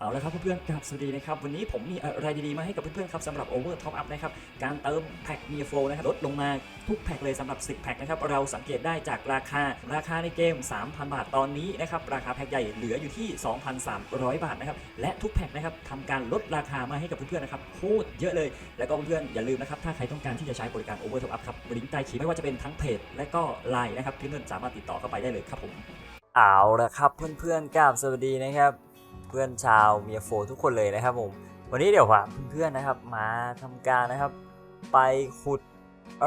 เอาละครับเพื่อนๆครับสวัสดีนะครับ วันนี้ผมมีอะไรดีๆ มาให้กับเพื่อนๆครับสำหรับ Over Top Up นะครับ การเติมแพ็กมีโฟนะครับลดลงมาทุกแพ็กเลยสำหรับ 10 แพ็กนะครับ เราสังเกตได้จากราคาราคาในเกม 3,000 บาทตอนนี้นะครับ ราคาแพ็กใหญ่เหลืออยู่ที่ 2,300 บาทนะครับ และทุกแพ็กนะครับทำการลดราคามาให้กับเพื่อนๆนะครับโคตรเยอะเลย แล้วก็เพื่อนๆอย่าลืมนะครับถ้าใครต้องการที่จะใช้บริการ Over Top Up ครับลิงก์ใต้คลิปไม่ว่าจะเป็นทั้งเพจและก็ไลน์นะครับเพื่อนๆสามารถติดต่อเข้าไปได้เลยครับผมเอาละครับเพื่อนๆกราบสวัสดีนะครับ เพื่อนชาวเมียโฟทุกคนเลยนะครับผม วันนี้เดี๋ยวพาเพื่อนๆนะครับ มาทำการนะครับ ไปขุด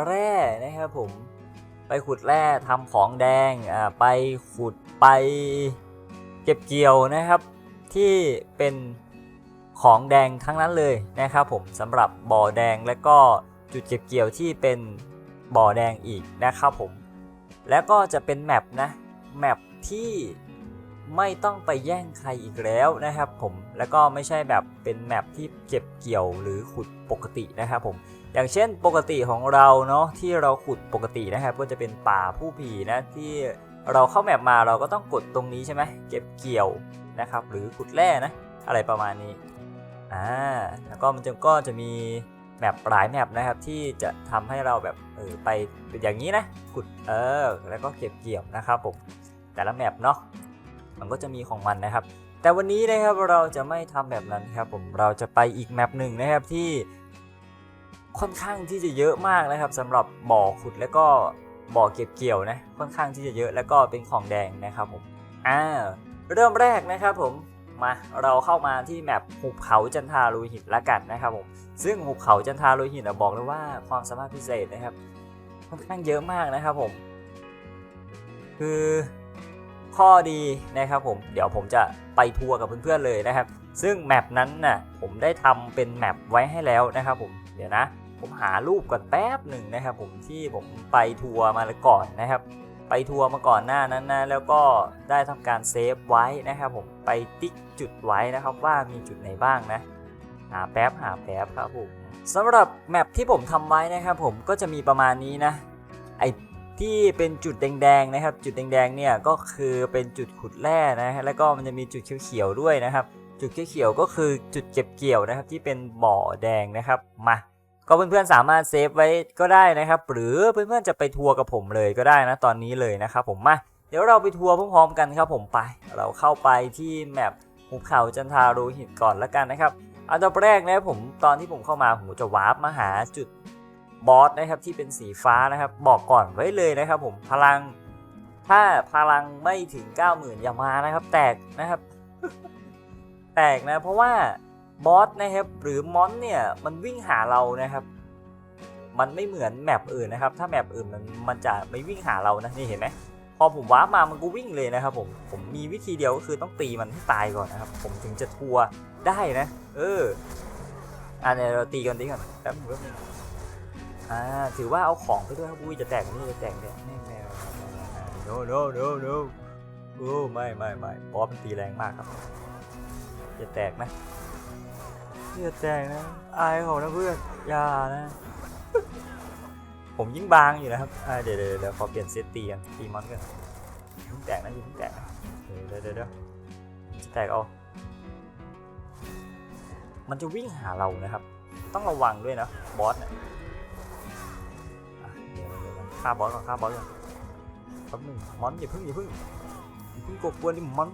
แร่นะครับผม ไปขุดแร่ทำของแดงอ่าไปขุดไปเก็บเกี่ยวนะครับ ที่เป็นของแดงทั้งนั้นเลยนะครับผมสำหรับบ่อแดงและก็จุดเก็บเกี่ยวที่เป็นบ่อแดงอีกนะครับผม แล้วก็จะเป็นแมปนะแมปที่ ไม่ต้องไปแย่งใครอีกแล้วนะครับผมแล้วก็ไม่ใช่แบบเป็นแมปที่เก็บเกี่ยวหรือขุดปกตินะครับผมอย่างเช่นปกติของเราเนาะที่เราขุดปกตินะครับ ก็จะเป็นป่าผู้ผีนะที่เราเข้าแมปมาเราก็ต้องกดตรงนี้ใช่ไหมเก็บเกี่ยวนะครับ หรือขุดแร่นะอะไรประมาณนี้อ่าแล้วก็มันจะก็จะมีแมปหลายแมปนะครับที่จะทำให้เราแบบเออไปอย่างนี้นะขุดเออแล้วก็เก็บเกี่ยวนะครับผมแต่ละแมปเนาะ มันก็จะมีของมันนะครับ แต่วันนี้นะครับเราจะไม่ทำแบบนั้นครับผมเราจะไปอีกแมปหนึ่งนะครับที่ค่อนข้างที่จะเยอะมากนะครับสำหรับบ่อขุดแล้วก็บ่อเก็บเกี่ยวนะค่อนข้างที่จะเยอะแล้วก็เป็นของแดงนะครับผมอ่าเริ่มแรกนะครับผมมาเราเข้ามาที่แมปหุบเขาจันทาลูหิตละกันนะครับผมซึ่งหุบเขาจันทาลูหิตบอกเลยว่าความสามารถพิเศษนะครับ ค่อนข้างเยอะมากนะครับผม คือ ข้อดีนะครับผมเดี๋ยวผมจะไปทัวร์กับเพื่อนๆเลยนะครับ ซึ่งแมปนั้นน่ะผมได้ทำเป็นแมปไว้ให้แล้วนะครับผมเดี๋ยวนะ ผมหารูปก่อนแป๊บหนึ่งนะครับ ผมที่ผมไปทัวร์มาแล้วก่อนนะครับ ไปทัวร์มาก่อนหน้านั้นนะแล้วก็ได้ทำการเซฟไว้นะครับ ผมไปติ๊กจุดไว้นะครับว่ามีจุดไหนบ้างนะหาแป๊บหาแป๊บครับผมสำหรับแมปที่ผมทำไว้นะครับผมก็จะมีประมาณนี้นะไอ ที่เป็นจุดแดงๆนะครับ จุดแดงๆเนี่ยก็คือเป็นจุดขุดแร่นะฮะแล้วก็มันจะมีจุดเขียวๆด้วยนะครับ จุดเขียวๆก็คือจุดเก็บเกี่ยวนะครับ ที่เป็นบ่อแดงนะครับมาก็เพื่อนๆสามารถเซฟไว้ก็ได้นะครับ หรือเพื่อนๆจะไปทัวร์กับผมเลยก็ได้นะตอนนี้เลยนะครับผมมาเดี๋ยวเราไปทัวร์พร้อมๆกันครับผมไป เราเข้าไปที่แมปหุบเขาจันทารูหิตก่อนแล้วกันนะครับอันดับแรกนะผมตอนที่ผมเข้ามาผมจะวาร์ปมาหาจุด บอสนะครับที่เป็นสีฟ้านะครับ บอกก่อนไว้เลยนะครับ ผมพลัง ถ้าพลังไม่ถึง 90,000 อย่ามานะครับ แตกนะครับ แตกนะ เพราะว่าบอสนะครับหรือมอนเนี่ยมันวิ่งหาเรานะครับ มันไม่เหมือนแมปอื่นนะครับ ถ้าแมปอื่นมันมันจะไม่วิ่งหาเรานะนี่เห็นไหมพอผมว้ามามันก็วิ่งเลยนะครับ ผมผมมีวิธีเดียวก็คือต้องตีมันให้ตายก่อนนะครับ ผมถึงจะทัวร์ได้นะ เอออะเดี๋ยวเราตีกันดีก่อนแป๊บนึง อ่าถือว่าเอาของไปด้วยครับอุ้ยจะแตกนี่จะแตกเนี่ยไม่ไม่ no no no no โอ้ไม่ไม่ไม่บอสมันตีแรงมากครับ จะแตกนะจะแตกนะอายเขานะเพื่อนอย่านะ ผมยิ่งบางอยู่นะครับเดี๋ยวเดี๋ยวเดี๋ยวขอเปลี่ยนเซตตีกันตีมอนกันอย่าเพิ่งแตกนะอย่าเพิ่งแตกเดี๋ยวเดี๋ยวเดี๋ยวจะแตกเอามันจะวิ่งหาเรานะครับ ต้องระวังด้วยนะบอสเนี่ย ฆ่าบอสก่อนฆ่าบอสก่อนแป๊บนึงมอนอย่าเพิ่งอย่าเพิ่งอย่าเพิ่งกบกวนดิมอน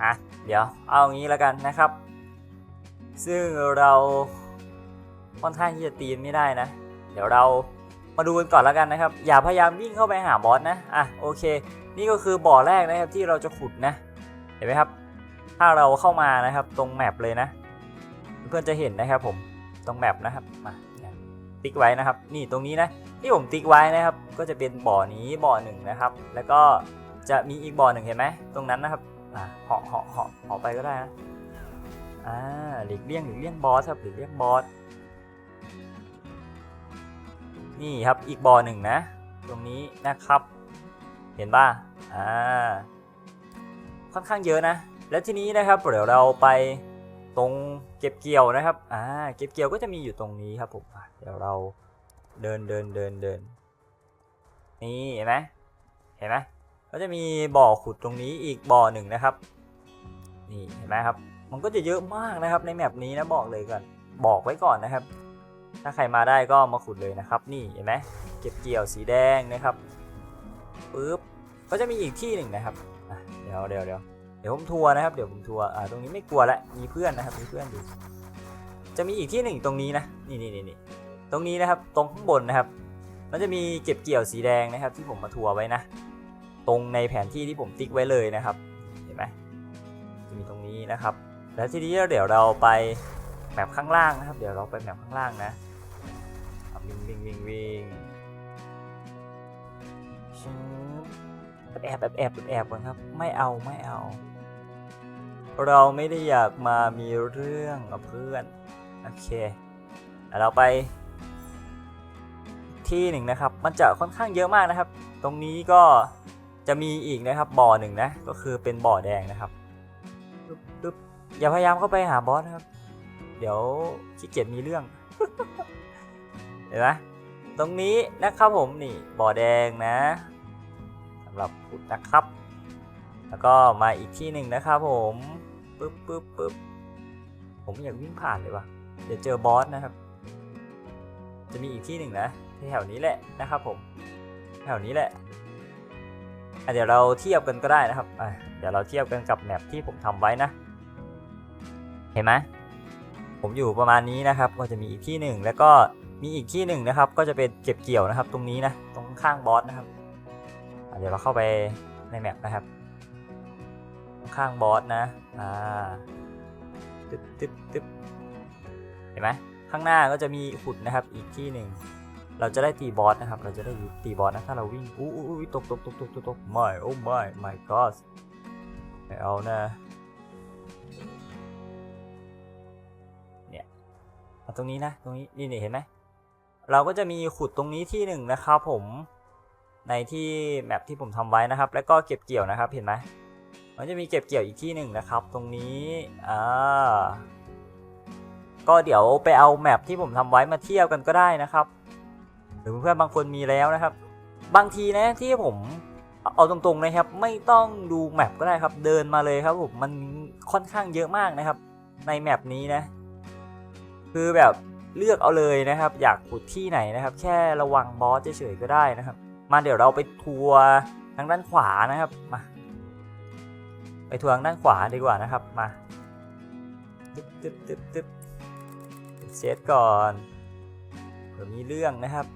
อะเดี๋ยวเอางี้แล้วกันนะครับ ซึ่งเราค่อนข้างที่จะตีนไม่ได้นะ เดี๋ยวเรามาดูกันก่อนแล้วกันนะครับ อย่าพยายามวิ่งเข้าไปหาบอสนะอะโอเค นี่ก็คือบ่อแรกนะครับที่เราจะขุดนะ เห็นไหมครับ ถ้าเราเข้ามานะครับตรงแมปเลยนะ เพื่อนจะเห็นนะครับผมตรงแมปนะครับมา ติ๊กไว้นะครับ นี่ตรงนี้นะที่ผมติ๊กไว้นะครับ ก็จะเป็นบ่อนี้บ่อหนึ่งนะครับ แล้วก็จะมีอีกบ่อหนึ่งเห็นไหมตรงนั้นนะครับอ่าเหาะเหาะเหาะเหาะไปก็ได้นะอ่าหลีกเลี่ยงหลีกเลี่ยงบอสครับหลีกเลี่ยงบอสนี่ครับอีกบ่อหนึ่งนะ ตรงนี้นะครับ เห็นป่ะอ่าค่อนข้างเยอะนะ แล้วทีนี้นะครับเดี๋ยวเราไปตรง เก็บเกี่ยวนะครับ อ่า เก็บเกี่ยวก็จะมีอยู่ตรงนี้ครับผม เดี๋ยวเราเดินเดินเดินเดิน นี่เห็นไหมเห็นไหมก็จะมีบ่อขุดตรงนี้อีกบ่อหนึ่งนะครับ นี่เห็นไหมครับ มันก็จะเยอะมากนะครับในแมปนี้นะบอกเลยก่อน บอกไว้ก่อนนะครับ ถ้าใครมาได้ก็มาขุดเลยนะครับ นี่เห็นไหมเก็บเกี่ยวสีแดงนะครับปึ๊บ ก็จะมีอีกที่หนึ่งนะครับ เดี๋ยวเดี๋ยวเดี๋ยว เดี๋ยวผมทัวร์นะครับ เดี๋ยวผมทัวร์อ่าตรงนี้ไม่กลัวละมีเพื่อนนะครับมีเพื่อนอยู่ จะมีอีกที่หนึ่งตรงนี้นะนี่นี่นี่นี่ตรงนี้นะครับตรงข้างบนนะครับ มันจะมีเก็บเกี่ยวสีแดงนะครับ ที่ผมมาทัวร์ไว้นะ ตรงในแผนที่ที่ผมติ๊กไว้เลยนะครับ เห็นไหมจะมีตรงนี้นะครับ แล้วทีนี้เดี๋ยวเราไปแมปข้างล่างนะครับ เดี๋ยวเราไปแมปข้างล่างนะวิ่งวิ่งวิ่งวิ่งแอบแอบแอบแอบแอบก่อนครับ ไม่เอาไม่เอา เราไม่ได้อยากมามีเรื่องกับเพื่อน โอเคเราไป ที่หนึ่งนะครับ มันจะค่อนข้างเยอะมากนะครับ ตรงนี้ก็จะมีอีกนะครับบ่อหนึ่งนะ ก็คือเป็นบ่อแดงนะครับปึ๊บปึ๊บอย่าพยายามเข้าไปหาบอสนะครับ เดี๋ยวขี้เกียจมีเรื่อง เห็นไหมตรงนี้นะครับผมนี่บ่อแดงนะสำหรับขุดนะครับ แล้วก็มาอีกที่หนึ่งนะครับผม ปึ๊บปึ๊บปึ๊บผมอยากวิ่งผ่านเลยว่ะเดี๋ยวเจอบอสนะครับ จะมีอีกที่หนึ่งนะแถวนี้แหละนะครับผมแถวนี้แหละอะเดี๋ยวเราเทียบกันก็ได้นะครับอะเดี๋ยวเราเทียบกันกับแมปที่ผมทำไว้นะ เห็นไหมผมอยู่ประมาณนี้นะครับ ก็จะมีอีกที่หนึ่งแล้วก็มีอีกที่หนึ่งนะครับ ก็จะเป็นเก็บเกี่ยวนะครับ ตรงนี้นะ ตรงข้างบอสนะครับ เดี๋ยวเราเข้าไปในแมปนะครับ ข้างบอสนะ อ่า ตึ๊บตึ๊บตึ๊บเห็นไหมข้างหน้าก็จะมีขุดนะครับ อีกที่หนึ่ง เราจะได้ตีบอสนะครับ เราจะได้ตีบอสนะถ้าเราวิ่ง อู้อู้ตกตกตกตกตกตกไม่โอ้ไม่ my god ไม่เอานะเนี่ยเอาตรงนี้นะ ตรงนี้ นี่นี่เห็นไหม เราก็จะมีขุดตรงนี้ที่หนึ่งนะครับผม ในที่แมปที่ผมทำไว้นะครับ แล้วก็เก็บเกี่ยวนะครับ เห็นไหม มันจะมีเก็บเกี่ยวอีกที่หนึ่งนะครับ ตรงนี้อ่าก็เดี๋ยวไปเอาแมปที่ผมทำไว้มาเทียบกันก็ได้นะครับ หรือเพื่อนบางคนมีแล้วนะครับ บางทีนะที่ผมเอาตรงๆนะครับ ไม่ต้องดูแมปก็ได้ครับ เดินมาเลยครับผมมันค่อนข้างเยอะมากนะครับ ในแมปนี้นะ คือแบบเลือกเอาเลยนะครับ อยากขุดที่ไหนนะครับ แค่ระวังบอสเฉยๆก็ได้นะครับ มาเดี๋ยวเราไปทัวร์ทางด้านขวานะครับมา ไปทวงด้านขวาดีกว่านะครับมาตึ๊บตึ๊บตึ๊บตึ๊บเซตก่อนเผื่อมีเรื่องนะครับ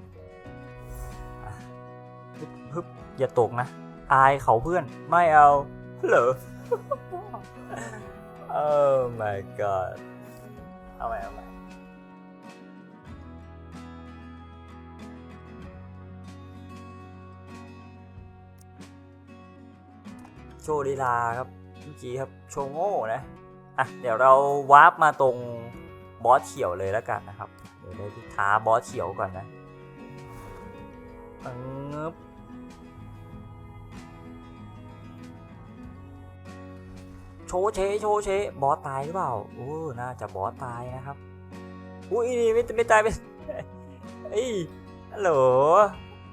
ฮึบฮึบอย่าตกนะ อายเขาเพื่อนไม่เอาเหรอโอ้ my god เอาใหม่เอาใหม่โชว์ลีลาครับ เมื่อกี้ครับโชว์โง่นะอะเดี๋ยวเราวาร์ปมาตรงบอสเขียวเลยแล้วกันนะครับเดี๋ยวได้ที่ท้าบอสเขียวก่อนนะปึ๊บโชว์เชโชว์เชบอสตายหรือเปล่าโอ้น่าจะบอสตายนะครับอุ้ยนี่ไม่ไม่ตายไปเอ้ยฮัลโหล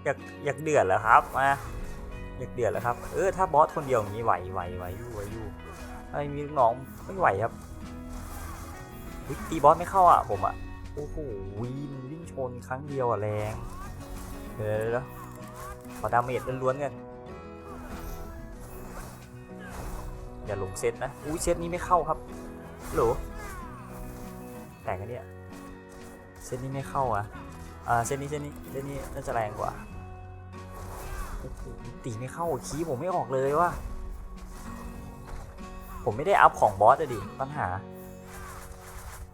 อยากอยากเดือดเหรอครับมา เดือดเหรอครับ เออถ้าบอสคนเดียวอย่างนี้ไหวไหวไหวอยู่ไหวอยู่ไอ้มีลูกน้องไม่ไหวครับตีบอสไม่เข้าอะผมอะโอ้โหวิ่งวิ่งชนครั้งเดียวอะแรงเดี๋ยวเดี๋ยวเดี๋ยวขอดาเมจล้วนๆกันอย่าหลงเซตนะอุ้ยเซตนี้ไม่เข้าครับโหลแตกกันเนี่ยเซตนี้ไม่เข้าอะอ่าเซตนี้เซตนี้เซตนี้น่าจะแรงกว่า ตีไม่เข้าคีผมไม่ออกเลยว่ะผมไม่ได้อัพของบอสอะดิปัญหา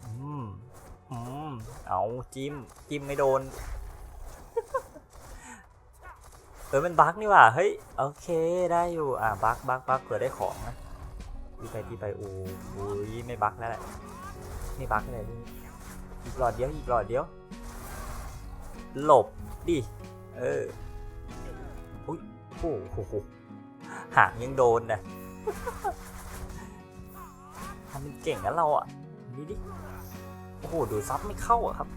อืม อืม เอาจิ้ม จิ้มไม่โดน เออมันบั๊กนี่ว่าเฮ้ย โอเคได้อยู่ อ่าบั๊กบั๊กบั๊กเผื่อได้ของนะตีไปตีไปโอ้โหไม่บั๊กแล้วแหละไม่บั๊กเลยนี่อีกหลอดเดียว อีกหลอดเดียว หลบดิ เออ โอ้โหหางยังโดนนะทำเป็นเก่งนะเราอะนี่ดิ โอ้โห ดูซับไม่เข้าอะครับ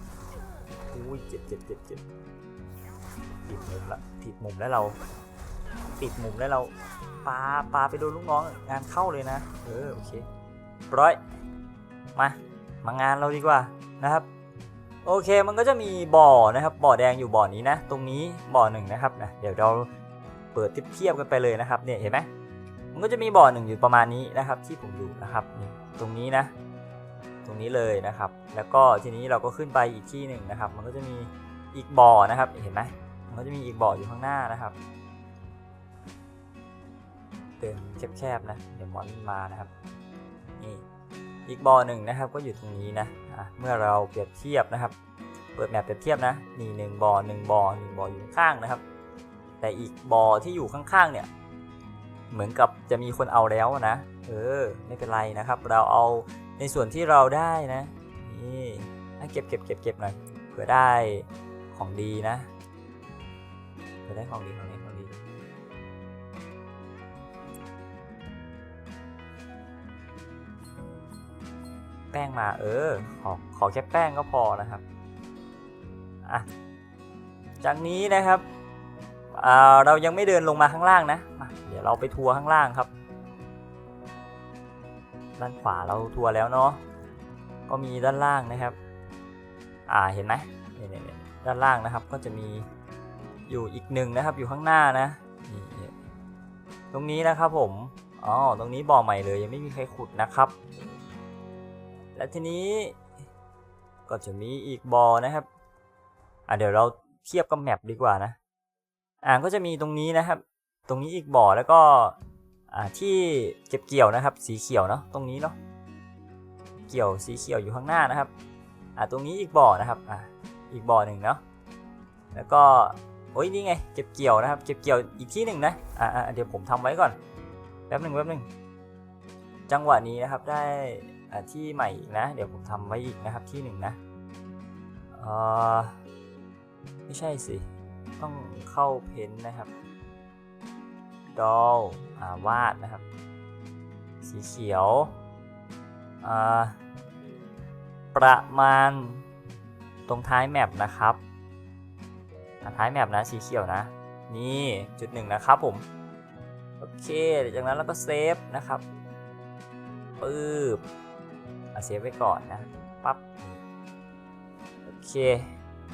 อุ้ยเจ็บเจ็บเจ็บเจ็บติดมุมละติดมุมแล้วเราติดมุมแล้วเราปาปาไปโดนลูกน้องงานเข้าเลยนะ เออ โอเคร้อยมา มางานเราดีกว่านะครับ โอเคมันก็จะมีบ่อนะครับ บ่อแดงอยู่บ่อนี้นะ ตรงนี้บ่อหนึ่งนะครับนะเดี๋ยวเรา เปิดเทียบกันไปเลยนะครับเนี่ยเห็นไหมมันก็จะมีบ่อหนึ่งอยู่ประมาณนี้นะครับ ที่ผมอยู่นะครับตรงนี้นะ ตรงนี้เลยนะครับ แล้วก็ทีนี้เราก็ขึ้นไปอีกที่หนึ่งนะครับ มันก็จะมีอีกบ่อนะครับเห็นไหมมันก็จะมีอีกบ่ออยู่ข้างหน้านะครับเดินแคบๆนะเดี๋ยวมอนมานะครับนี่อีกบ่อหนึ่งนะครับ ก็อยู่ตรงนี้นะะเมื่อเราเปรียบเทียบนะครับ เปิดแมปเปรียบเทียบนะนี่หนึ่งบ่อหนึ่งบ่อหนึ่งบ่ออยู่ข้างนะครับ แต่อีกบ่อที่อยู่ข้างๆเนี่ย เหมือนกับจะมีคนเอาแล้วนะ เออ ไม่เป็นไรนะครับ เราเอาในส่วนที่เราได้นะ นี่ให้เก็บเก็บเก็บเก็บหน่อยเผื่อได้ของดีนะเผื่อได้ของดีของดีของดี แป้งมาเออ ขอขอแค่แป้งก็พอนะครับ อะ จากนี้นะครับ เรายังไม่เดินลงมาข้างล่างนะมาเดี๋ยวเราไปทัวร์ข้างล่างครับ ด้านขวาเราทัวร์แล้วเนาะก็มีด้านล่างนะครับ อ่าเห็นไหมเนี่ยด้านล่างนะครับก็จะมีอยู่อีกหนึ่งนะครับ อยู่ข้างหน้านะตรงนี้นะครับผมอ๋อตรงนี้บ่อใหม่เลยยังไม่มีใครขุดนะครับ และทีนี้ก็จะมีอีกบ่อนะครับอ่าเดี๋ยวเราเทียบกับแมปดีกว่านะ อ่าก็จะมีตรงนี้นะครับ ตรงนี้อีกบ่อแล้วก็อ่าที่เก็บเกี่ยวนะครับ สีเขียวเนาะตรงนี้เนาะเกี่ยวสีเขียวอยู่ข้างหน้านะครับอ่าตรงนี้อีกบ่อนะครับอ่าอีกบ่อหนึ่งเนาะแล้วก็โอ้ยนี่ไงเก็บเกี่ยวนะครับ เก็บเกี่ยวอีกที่หนึ่งนะอ่าเดี๋ยวผมทำไว้ก่อนแป๊บหนึ่งแป๊บหนึ่งจังหวะนี้นะครับได้อ่าที่ใหม่อีกนะ เดี๋ยวผมทำไว้อีกนะครับที่หนึ่งนะเออไม่ใช่สิ ต้องเข้าเพ้นท์นะครับดอลอาวาดนะครับ สีเขียวประมาณตรงท้ายแมปนะครับท้ายแมปนะสีเขียวนะ นี่จุดหนึ่งนะครับผม โอเค จากนั้นเราก็เซฟนะครับปึ๊บเอาเซฟไว้ก่อนนะปั๊บโอเค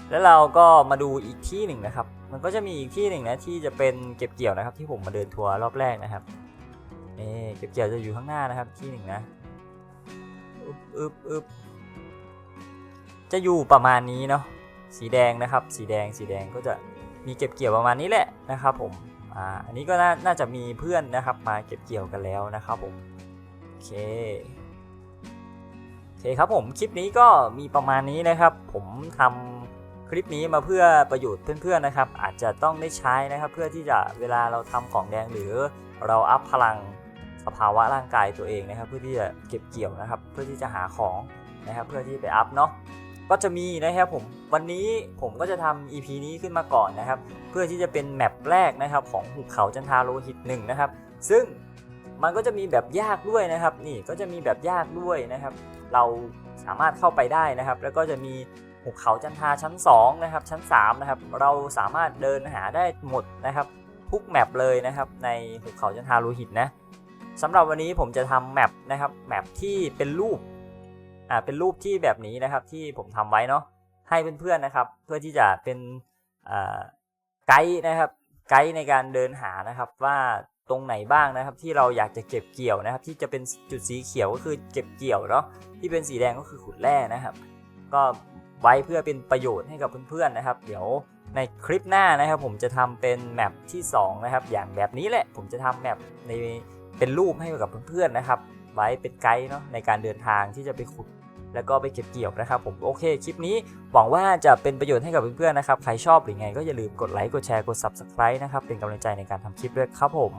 แล้วเราก็มาดูอีกที่หนึ่งนะครับ มันก็จะมีอีกที่หนึ่งนะที่จะเป็นเก็บเกี่ยวนะครับ ที่ผมมาเดินทัวร์รอบแรกนะครับนี่เก็บเกี่ยวจะอยู่ข้างหน้านะครับที่หนึ่งนะอึบอึบอึบจะอยู่ประมาณนี้เนาะสีแดงนะครับ สีแดงสีแดงก็จะมีเก็บเกี่ยวประมาณนี้แหละนะครับ ผมอ่าอันนี้ก็น่าน่าจะมีเพื่อนนะครับ มาเก็บเกี่ยวกันแล้วนะครับผมโอเคโอเคครับผมคลิปนี้ก็มีประมาณนี้นะครับ ผมทำ คลิปนี้มาเพื่อประโยชน์เพื่อนๆนะครับ อาจจะต้องได้ใช้นะครับ เพื่อที่จะเวลาเราทำของแดงหรือเราอัพพลังสภาวะร่างกายตัวเองนะครับ เพื่อที่จะเก็บเกี่ยวนะครับ เพื่อที่จะหาของนะครับ เพื่อที่ไปอัพเนาะก็จะมีนะครับผมวันนี้ผมก็จะทำ EP นี้ขึ้นมาก่อนนะครับ เพื่อที่จะเป็นแมปแรกนะครับ ของหุบเขาจันทาโลหิตหนึ่งนะครับ ซึ่งมันก็จะมีแบบยากด้วยนะครับ นี่ก็จะมีแบบยากด้วยนะครับ เราสามารถเข้าไปได้นะครับ แล้วก็จะมี หุบเขาจันทาชั้น2นะครับชั้น3นะครับเราสามารถเดินหาได้หมดนะครับ ทุกแมปเลยนะครับในหุบเขาจันทาโลหิตนะสำหรับวันนี้ผมจะทำแมปนะครับแมปที่เป็นรูปอ่าเป็นรูปที่แบบนี้นะครับที่ผมทำไว้เนาะให้เพื่อนๆนะครับเพื่อที่จะเป็นอ่าไกด์นะครับไกด์ในการเดินหานะครับว่าตรงไหนบ้างนะครับที่เราอยากจะเก็บเกี่ยวนะครับ ที่จะเป็นจุดสีเขียวก็คือเก็บเกี่ยวเนาะที่เป็นสีแดงก็คือขุดแร่นะครับ ก็ ไว้เพื่อเป็นประโยชน์ให้กับเพื่อนๆนะครับ เดี๋ยวในคลิปหน้านะครับผมจะทำเป็นแมปที่2นะครับอย่างแบบนี้แหละผมจะทำแมปในเป็นรูปให้กับเพื่อนๆนะครับ ไว้เป็นไกด์เนาะในการเดินทางที่จะไปขุดแล้วก็ไปเก็บเกี่ยวนะครับผมโอเคคลิปนี้หวังว่าจะเป็นประโยชน์ให้กับเพื่อนๆนะครับใครชอบหรือไงก็อย่าลืมกดไลค์กดแชร์กด subscribe นะครับเป็นกำลังใจในการทำคลิปด้วยครับผม